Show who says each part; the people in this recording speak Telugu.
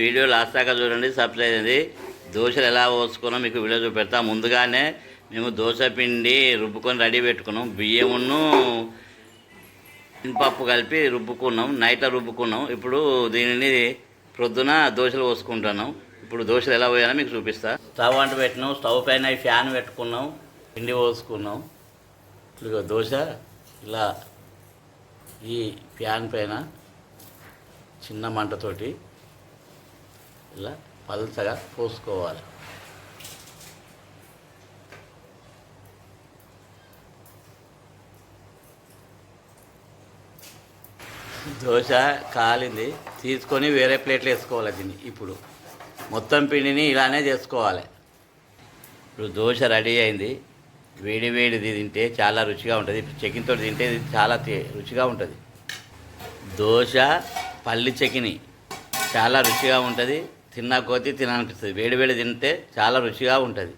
Speaker 1: వీడియో లాస్ట్ దాకా చూడండి సబ్స్క్రైబ్ అయింది దోశలు ఎలా పోసుకున్నాం మీకు వీడియో చూపెడతా. ముందుగానే మేము దోశ పిండి రుబ్బుకొని రెడీ పెట్టుకున్నాం. బియ్యమును పప్పు కలిపి రుబ్బుకున్నాం. నైట్లో రుబ్బుకున్నాం. ఇప్పుడు దీనిని ప్రొద్దున దోశలు పోసుకుంటున్నాం. ఇప్పుడు దోశలు ఎలా పోయాలో మీకు చూపిస్తా. స్టవ్ అంటు పెట్టినాం. స్టవ్ పైన ఫ్యాన్ పెట్టుకున్నాం. పిండి పోసుకున్నాం. ఇప్పుడు దోశ ఇలా ఈ ఫ్యాన్ పైన చిన్న మంటతోటి ఇలా పల్చగా పోసుకోవాలి. దోశ కాలింది తీసుకొని వేరే ప్లేట్లు వేసుకోవాలి దీన్ని ఇప్పుడు. మొత్తం పిండిని ఇలానే చేసుకోవాలి. ఇప్పుడు దోశ రెడీ అయింది. వేడి వేడిది తింటే చాలా రుచిగా ఉంటుంది. చెకిన్తో తింటే చాలా రుచిగా ఉంటుంది. దోశ పల్లి చెకిని చాలా రుచిగా ఉంటుంది. తిన్నా కొద్దీ తినాలనిపిస్తుంది. వేడి వేడి తింటే చాలా రుచిగా ఉంటుంది.